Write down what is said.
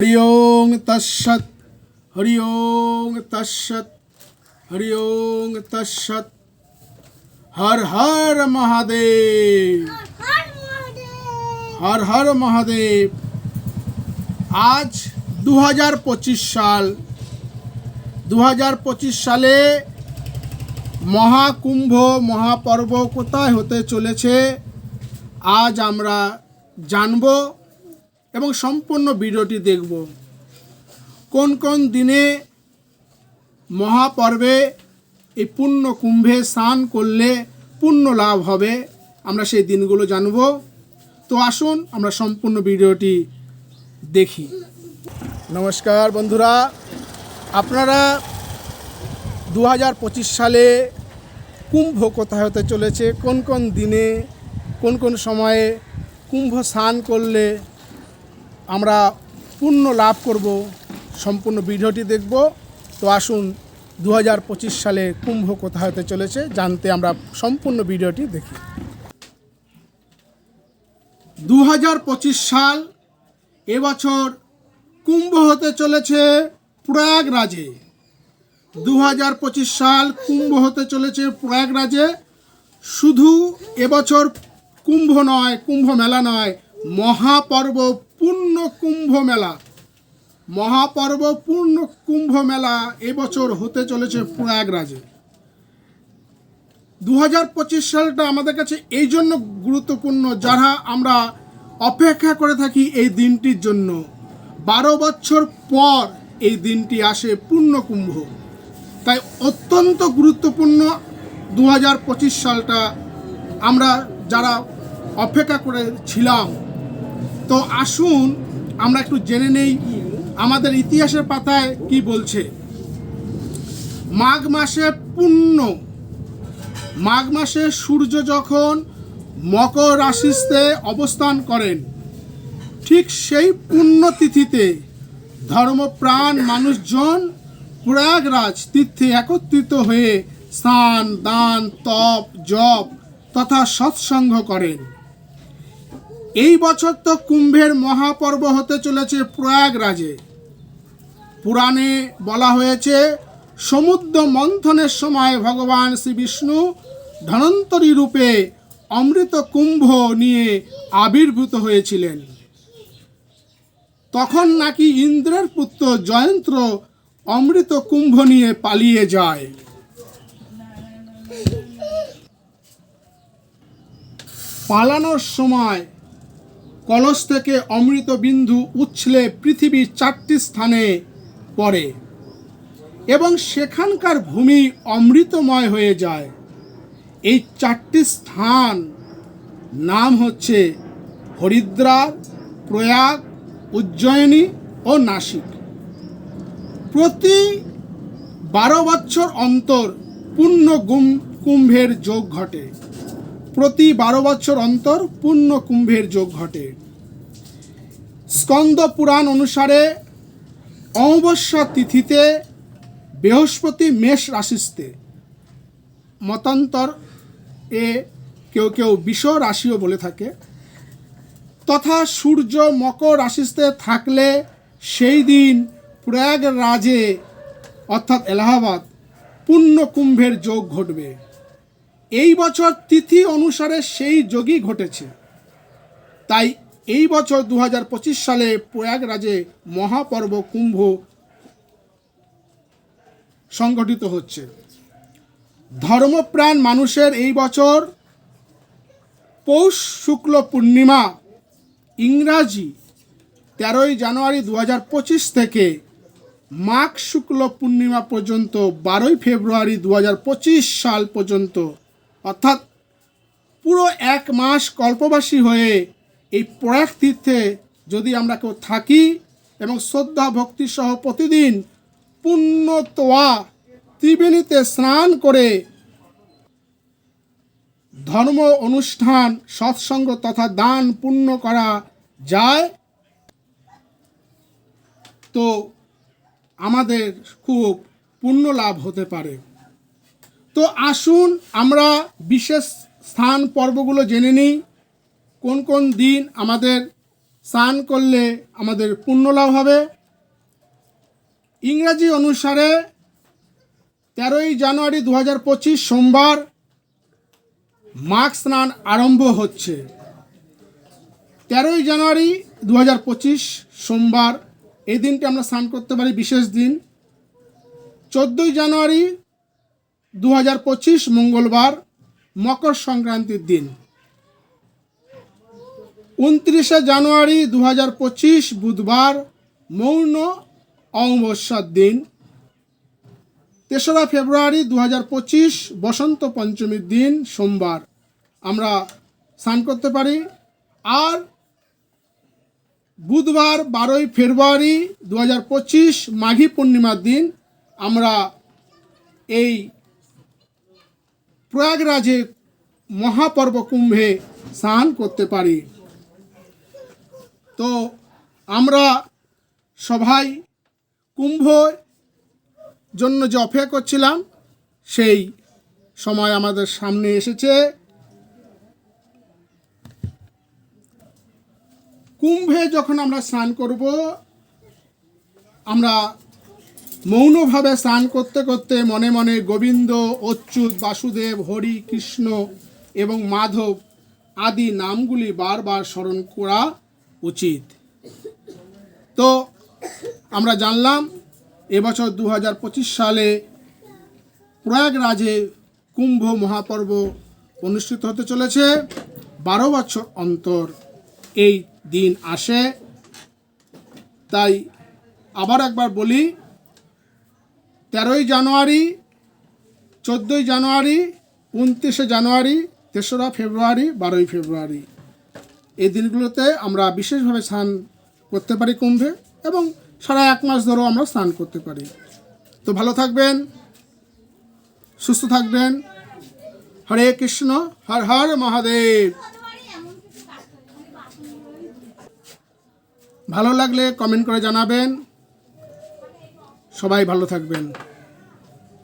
হরি ওং তৎসৎ হরি ওং তৎসৎ। হরি ওং তৎসৎ হর হর মহাদেব। হর হর মহাদেব। আজ দু হাজার পঁচিশ সাল। দু হাজার পঁচিশ সালে মহাকুম্ভ মহাপর্ব কোথায় হতে চলেছে আজ আমরা জানব। এবং সম্পূর্ণ ভিডিওটি দেখব। কোন কোন দিনে মহাপর্বে এই পুণ্য কুম্ভে স্নান করলে পুণ্য লাভ হবে, আমরা সেই দিনগুলো জানব। তো আসুন, আমরা সম্পূর্ণ ভিডিওটি দেখি। নমস্কার বন্ধুরা, আপনারা দু হাজার পঁচিশ সালে কুম্ভ কোথায় হতে চলেছে, কোন কোন দিনে, কোন কোন সময়ে কুম্ভ স্নান করলে আমরা পুণ্য লাভ করব, সম্পূর্ণ ভিডিওটি দেখব। তো আসুন দু হাজার পঁচিশ সালে কুম্ভ কোথা হতে চলেছে জানতে আমরা সম্পূর্ণ ভিডিওটি দেখি। দু হাজার পঁচিশ সাল এবছর কুম্ভ হতে চলেছে প্রয়াগরাজে। দু হাজার পঁচিশ সাল কুম্ভ হতে চলেছে প্রয়াগরাজে। শুধু এবছর কুম্ভ নয়, কুম্ভ মেলা নয়, মহাপর্ব পূর্ণ কুম্ভ মেলা মহাপর্ব পূর্ণ কুম্ভ মেলা এবছর হতে চলেছে প্রয়াগরাজে। দু পঁচিশ সালটা আমাদের কাছে এই জন্য গুরুত্বপূর্ণ, যারা আমরা অপেক্ষা করে থাকি এই দিনটির জন্য। বারো বছর পর এই দিনটি আসে পূর্ণ কুম্ভ তাই অত্যন্ত গুরুত্বপূর্ণ দু হাজার পঁচিশ সালটা আমরা যারা অপেক্ষা করে ছিলাম তো আসুন, আমরা একটু জেনে নেই আমাদের ইতিহাসের পাতায় কি বলছে। মাঘ মাসে পূর্ণ মাঘ মাসে সূর্য যখন মকর রাশিতে অবস্থান করেন, ঠিক সেই পুণ্যতিথিতে ধর্মপ্রাণ মানুষজন প্রয়াগরাজ তীর্থে একত্রিত হয়ে স্নান, দান, তপ, জপ তথা সৎসঙ্গ করেন। এই বছর তো কুম্ভের মহাপর্ব হতে চলেছে প্রয়াগরাজে। পুরাণে বলা হয়েছে, সমুদ্র মন্থনের সময় ভগবান শ্রী বিষ্ণু ধনন্তরী রূপে অমৃত কুম্ভ নিয়ে আবির্ভূত হয়েছিলেন। তখন নাকি ইন্দ্রের পুত্র জয়ন্ত্র অমৃত কুম্ভ নিয়ে পালিয়ে যায়। পালানোর সময় কলস থেকে অমৃত বিন্দু উছলে পৃথিবীর চারটি স্থানে পড়ে। এবং সেখানকার ভূমি অমৃতময় হয়ে যায়। এই চারটি স্থান নাম হচ্ছে হরিদ্বার, প্রয়াগ, উজ্জয়িনী ও নাসিক। প্রতি বারো বছর অন্তর পূর্ণ কুম্ভের যোগ ঘটে। প্রতি বারো বছর অন্তর পূর্ণ কুম্ভের যোগ ঘটে। স্কন্দ পুরাণ অনুসারে অমাবস্যা তিথিতে বৃহস্পতি মেষ রাশিস্তে মতান্তর এ কেউ কেউ বিষ রাশিও বলে থাকে। তথা সূর্য মকর রাশিস্তে থাকলে সেই দিন প্রয়াগরাজে অর্থাৎ এলাহাবাদ পূর্ণ কুম্ভের যোগ ঘটবে। এই বছর তিথি অনুসারে সেই যোগই ঘটেছে। তাই এই বছর দু হাজার পঁচিশ সালে প্রয়াগরাজে মহাপর্ব কুম্ভ সংগঠিত হচ্ছে। ধর্মপ্রাণ মানুষের এই বছর পৌষ শুক্ল পূর্ণিমা ইংরাজি তেরোই জানুয়ারি দু হাজার পঁচিশ থেকে মাঘ শুক্ল পূর্ণিমা পর্যন্ত বারোই ফেব্রুয়ারি দু হাজার পঁচিশ সাল পর্যন্ত অর্থাৎ পুরো এক মাস কল্পবাসী হয়ে এই প্রয়াগ তীর্থে যদি আমরা কেউ থাকি এবং শ্রদ্ধা, ভক্তি সহ প্রতিদিন পুণ্য তোয়া ত্রিবেণীতে স্নান করে ধর্ম অনুষ্ঠান, সৎসঙ্গ তথা দান পূর্ণ করা যায়, তো আমাদের খুব পুণ্য লাভ হতে পারে। তো আসুন আমরা বিশেষ স্থান পর্বগুলো জেনে নিই। কোন কোন দিন আমাদের স্নান করলে আমাদের পুণ্য লাভ হবে? ইংরাজি অনুসারে তেরোই জানুয়ারি দু হাজার পঁচিশ সোমবার মাঘ স্নান আরম্ভ হচ্ছে। তেরোই জানুয়ারি দু হাজার পঁচিশ সোমবার এই দিনটি আমরা স্নান করতে পারি বিশেষ দিন। চোদ্দোই জানুয়ারি দু হাজার পঁচিশ মঙ্গলবার মকর সংক্রান্তির দিন। উনত্রিশে জানুয়ারি দু হাজার পঁচিশ বুধবার মৌন অমাবস্যার দিন। তেসরা ফেব্রুয়ারি দু হাজার পঁচিশ বসন্ত পঞ্চমীর দিন, সোমবার। আমরা স্নান করতে পারি। আর বুধবার বারোই ফেব্রুয়ারি দু হাজার পঁচিশ মাঘী পূর্ণিমার দিন আমরা এই প্রয়াগরাজে মহাপর্ব কুম্ভে স্নান করতে পারি। তো আমরা সবাই কুম্ভ জন্য যে অপেক্ষা করছিলাম, সেই সময় আমাদের সামনে এসেছে। কুম্ভে যখন আমরা স্নান করব, আমরা মৌনভাবে স্নান করতে করতে মনে মনে গোবিন্দ, অচ্যুত বাসুদেব, হরি, কৃষ্ণ এবং মাধব আদি নামগুলি বারবার স্মরণ করা উচিত। তো আমরা জানলাম, এবছর দু হাজার পঁচিশ সালে প্রয়াগরাজে কুম্ভ মহাপর্ব অনুষ্ঠিত হতে চলেছে। বারো বছর অন্তর এই দিন আসে। তাই আবার একবার বলি তেরোই জানুয়ারি, চোদ্দোই জানুয়ারি, উনত্রিশে জানুয়ারি, তেসরা ফেব্রুয়ারি, বারোই ফেব্রুয়ারি। এই দিনগুলোতে আমরা বিশেষভাবে স্নান করতে পারি কুম্ভে এবং সারা এক মাস ধরেও আমরা স্নান করতে পারি। তো ভালো থাকবেন, সুস্থ থাকবেন। হরে কৃষ্ণ, হর হর মহাদেব। ভালো লাগলে কমেন্ট করে জানাবেন। সবাই ভালো থাকবেন।